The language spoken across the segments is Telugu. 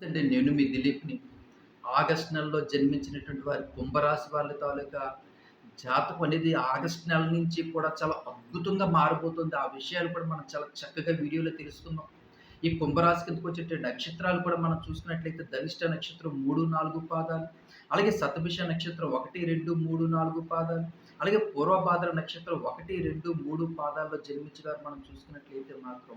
అంటే నేను మీ దిలీప్‌ని. ఆగస్ట్ నెలలో జన్మించినటువంటి వారి కుంభరాశి వాళ్ళ తాలూకా జాతకం అనేది ఆగస్ట్ నెల నుంచి కూడా చాలా అద్భుతంగా మారిపోతుంది. ఆ విషయాలు కూడా మనం చాలా చక్కగా వీడియోలో తెలుసుకుందాం. ఈ కుంభరాశి కిందకి వచ్చే నక్షత్రాలు కూడా మనం చూసుకున్నట్లయితే ధనిష్ట నక్షత్రం 3, 4 పాదాలు, అలాగే సతభిష నక్షత్రం 1, 2, 3, 4 పాదాలు, అలాగే పూర్వభాద్ర నక్షత్రం 1, 2, 3 పాదాల్లో జన్మించిన మనం చూసుకున్నట్లయితే మాత్రం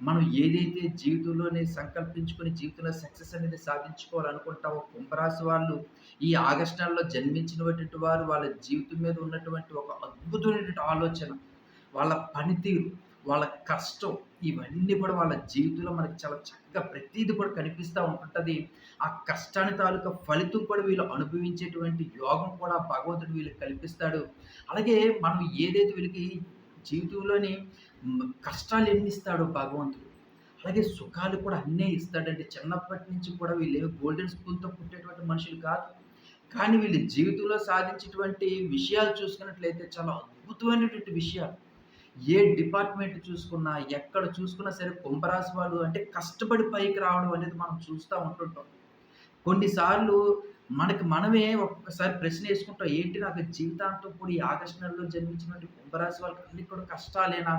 మనం ఏదైతే జీవితంలోనే సంకల్పించుకొని జీవితంలో సక్సెస్ అనేది సాధించుకోవాలనుకుంటామో కుంభరాశి వాళ్ళు ఈ ఆగస్ట్ నెలలో జన్మించినటువంటి వారు వాళ్ళ జీవితం మీద ఉన్నటువంటి ఒక అద్భుతమైనటువంటి ఆలోచన వాళ్ళ పనితీరు వాళ్ళ కష్టం ఇవన్నీ కూడా వాళ్ళ జీవితంలో మనకి చాలా చక్కగా ప్రతీది కూడా కనిపిస్తూ ఉంటుంటుంది ఆ కష్టాన్ని తాలూకా ఫలితం కూడా వీళ్ళు అనుభవించేటువంటి యోగం కూడా భగవంతుడు వీళ్ళకి కల్పిస్తాడు. అలాగే మనం ఏదైతే వీళ్ళకి జీవితంలోని కష్టాలు ఎన్ని ఇస్తాడో భగవంతుడు. అలాగే సుఖాలు కూడా అన్నీ ఇస్తాడంటే చిన్నప్పటి నుంచి కూడా వీళ్ళు గోల్డెన్ స్కూల్తో పుట్టేటువంటి మనుషులు కాదు. కానీ వీళ్ళు జీవితంలో సాధించేటువంటి విషయాలు చూసుకున్నట్లయితే చాలా అద్భుతమైనటువంటి విషయాలు. ఏ డిపార్ట్మెంట్ చూసుకున్నా ఎక్కడ చూసుకున్నా సరే కుంభరాశి వాళ్ళు అంటే కష్టపడి పైకి రావడం అనేది మనం చూస్తూ ఉంటుంటాం. కొన్నిసార్లు మనకి మనమే ఒక్కొక్కసారి ప్రశ్న వేసుకుంటాం ఏంటి నాకు జీవితాంతం కూడా ఈ ఆగస్టు నెలలో జన్మించినటువంటి కుంభరాశి వాళ్ళకి అన్ని కూడా కష్టాలేనా?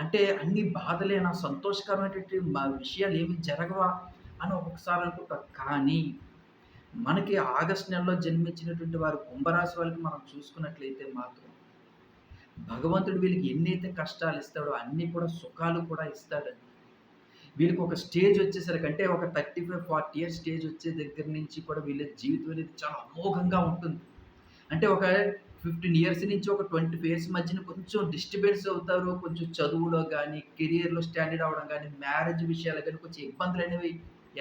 అంటే అన్ని బాధలేనా? సంతోషకరమైనటువంటి మా విషయాలు ఏమి జరగవా? అని ఒక్కొక్కసారి అనుకుంటాం. కానీ మనకి ఆగస్ట్ నెలలో జన్మించినటువంటి వారు కుంభరాశి వాళ్ళకి మనం చూసుకున్నట్లయితే మాత్రం భగవంతుడు వీళ్ళకి ఎన్నైతే కష్టాలు ఇస్తాడో అన్నీ కూడా సుఖాలు కూడా ఇస్తాడండి. వీళ్ళకి ఒక స్టేజ్ వచ్చేసరికి అంటే ఒక thirty five forty years stage వచ్చే దగ్గర నుంచి కూడా వీళ్ళ జీవితం అనేది చాలా అమోఘంగా ఉంటుంది. అంటే ఒక ఫిఫ్టీన్ ఇయర్స్ నుంచి ఒక ట్వంటీ ఇయర్స్ మధ్యన కొంచెం డిస్టర్బెన్స్ అవుతారు కొంచెం చదువులో కానీ కెరియర్లో స్టాండర్డ్ అవ్వడం కానీ మ్యారేజ్ విషయాలు కానీ కొంచెం ఇబ్బందులు అనేవి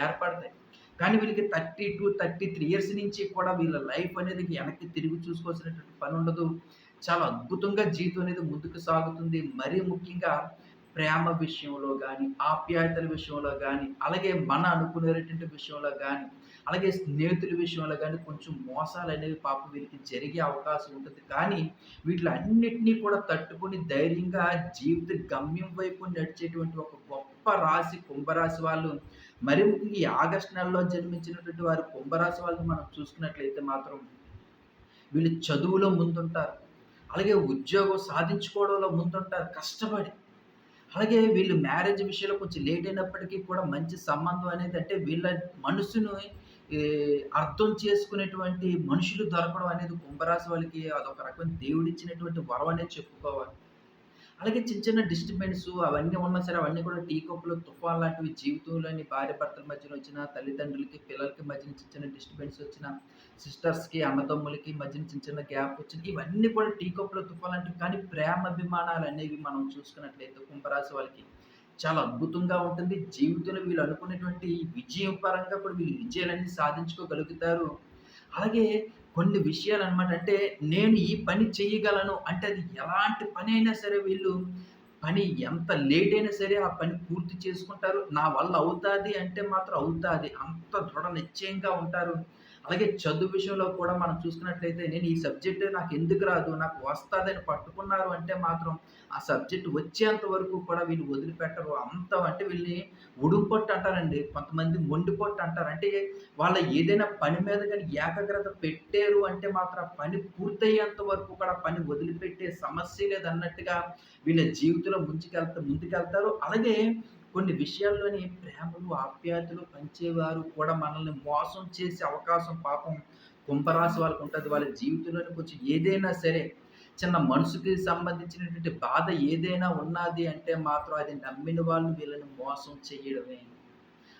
ఏర్పడతాయి. కానీ వీళ్ళకి thirty two thirty three years నుంచి కూడా వీళ్ళ లైఫ్ అనేది వెనక్కి తిరిగి చూసుకోవాల్సినటువంటి పని ఉండదు. చాలా అద్భుతంగా జీవితం అనేది ముందుకు సాగుతుంది. మరీ ముఖ్యంగా ప్రేమ విషయంలో కానీ ఆప్యాయతల విషయంలో కానీ అలాగే మన అనుకునేటువంటి విషయంలో కానీ అలాగే స్నేహితుల విషయంలో కానీ కొంచెం మోసాలు అనేవి పాప వీరికి జరిగే అవకాశం ఉంటుంది. కానీ వీటిలో అన్నిటినీ కూడా తట్టుకొని ధైర్యంగా జీవిత గమ్యం వైపు నడిచేటువంటి ఒక గొప్ప రాశి కుంభరాశి వాళ్ళు మరి ఈ ఆగస్టు నెలలో జన్మించినటువంటి వారు కుంభరాశి వాళ్ళని మనం చూసుకున్నట్లయితే మాత్రం వీళ్ళు చదువులో ముందుంటారు. అలాగే ఉద్యోగం సాధించుకోవడంలో ముందుంటారు. కష్టపడి అలాగే వీళ్ళు మ్యారేజ్ విషయంలో కొంచెం లేట్ అయినప్పటికీ కూడా మంచి సంబంధం అనేది అంటే వీళ్ళ మనసును అర్థం చేసుకునేటువంటి మనుషులు దొరకడం అనేది కుంభరాశి వాళ్ళకి అదొక రకమైన దేవుడిచ్చినటువంటి వరం అనేది చెప్పుకోవాలి. అలాగే చిన్న చిన్న డిస్టర్బెన్స్ అవన్నీ ఉన్నా సరే అవన్నీ కూడా టీ కప్పులు తుఫాన్ లాంటివి జీవితంలోని భార్య భర్తల మధ్యన వచ్చిన తల్లిదండ్రులకి పిల్లలకి మధ్యన చిన్న చిన్న డిస్టర్బెన్స్ వచ్చిన సిస్టర్స్కి అన్నదమ్ములకి మధ్యన చిన్న చిన్న గ్యాప్ వచ్చిన ఇవన్నీ కూడా టీ కప్పులు తుఫాన్ లాంటివి కానీ ప్రేమ అభిమానాలు అనేవి మనం చూసుకున్నట్లయితే కుంభరాశి వాళ్ళకి చాలా అద్భుతంగా ఉంటుంది. జీవితంలో వీళ్ళు అనుకునేటువంటి విజయం పరంగా కూడా వీళ్ళు విజయాలన్నీ సాధించుకోగలుగుతారు. అలాగే కొన్ని విషయాలు అనమాట అంటే నేను ఈ పని చేయగలను అంటే అది ఎలాంటి పని అయినా సరే వీళ్ళు పని ఎంత లేట్ అయినా సరే ఆ పని పూర్తి చేసుకుంటారు. నా వల్ల అవుతుంది అంటే మాత్రం అవుతుంది. అంత దృఢ నిశ్చయంగా ఉంటారు. అలాగే చదువు విషయంలో కూడా మనం చూసుకున్నట్లయితే నేను ఈ సబ్జెక్ట్ నాకు ఎందుకు రాదు నాకు వస్తుందని పట్టుకున్నారు అంటే మాత్రం ఆ సబ్జెక్ట్ వచ్చేంత వరకు కూడా వీళ్ళు వదిలిపెట్టరు. అంత అంటే వీళ్ళని ఉడుంపొట్టు అంటారండి. కొంతమంది మొండిపొట్టు అంటారు. అంటే వాళ్ళ ఏదైనా పని మీద కానీ ఏకాగ్రత పెట్టారు అంటే మాత్రం పని పూర్తయ్యేంత వరకు కూడా పని వదిలిపెట్టే సమస్య లేదన్నట్టుగా వీళ్ళ జీవితంలో ముందుకెళ్తా ముందుకెళ్తారు. అలాగే కొన్ని విషయాల్లోని ప్రేమలు ఆప్యాయతలు పంచేవారు కూడా మనల్ని మోసం చేసే అవకాశం పాపం కుంభరాశి వాళ్ళకు ఉంటుంది. వాళ్ళ జీవితంలోని కొంచెం ఏదైనా సరే చిన్న మనసుకి సంబంధించినటువంటి బాధ ఏదైనా ఉన్నది అంటే మాత్రం అది నమ్మిన వాళ్ళు వీళ్ళని మోసం చేయడమే.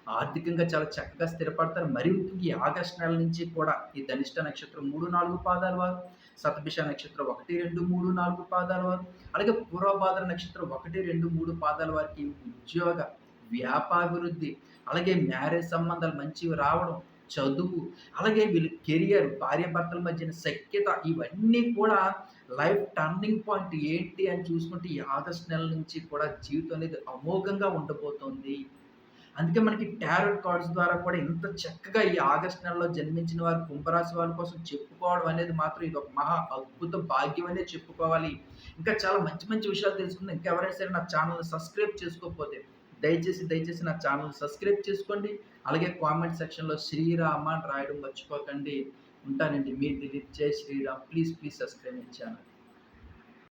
ఆర్థికంగా చాలా చక్కగా స్థిరపడతారు. మరి ఈ ఆగస్ట్ నెల నుంచి కూడా ఈ ధనిష్ట నక్షత్రం మూడు నాలుగు పాదాల వారు సతభిష నక్షత్రం ఒకటి రెండు మూడు నాలుగు పాదాల వారు అలాగే పూర్వభాద్ర నక్షత్రం ఒకటి రెండు మూడు పాదాల వారికి ఉద్యోగ వ్యాపాభివృద్ధి అలాగే మ్యారేజ్ సంబంధాలు మంచివి రావడం చదువు అలాగే వీళ్ళ కెరియర్ భార్యాభర్తల మధ్యన సఖ్యత ఇవన్నీ కూడా లైఫ్ టర్నింగ్ పాయింట్ ఏంటి అని చూసుకుంటే ఈ ఆగస్ట్ నెల నుంచి కూడా జీవితం అనేది అమోఘంగా ఉండబోతోంది. అందుకే మనకి టారోట్ కార్డ్స్ ద్వారా కూడా ఇంత చక్కగా ఈ ఆగస్ట్ నెలలో జన్మించిన వారు కుంభరాశి వారి కోసం చెప్పుకోవడం అనేది మాత్రం ఇది ఒక మహా అద్భుత భాగ్యం అనేది చెప్పుకోవాలి. ఇంకా చాలా మంచి మంచి విషయాలు తెలుసుకుందాం. ఇంకా ఎవరైనా సరే నా ఛానల్ సబ్స్క్రైబ్ చేసుకోకపోతే దయచేసి దయచేసి నా ఛానల్ సబ్స్క్రైబ్ చేసుకోండి. అలాగే కామెంట్ సెక్షన్లో శ్రీరామ అని రాయడం మర్చిపోకండి. ఉంటానండి. మీ Dileep Jai Shriram. Please please subscribe my channel.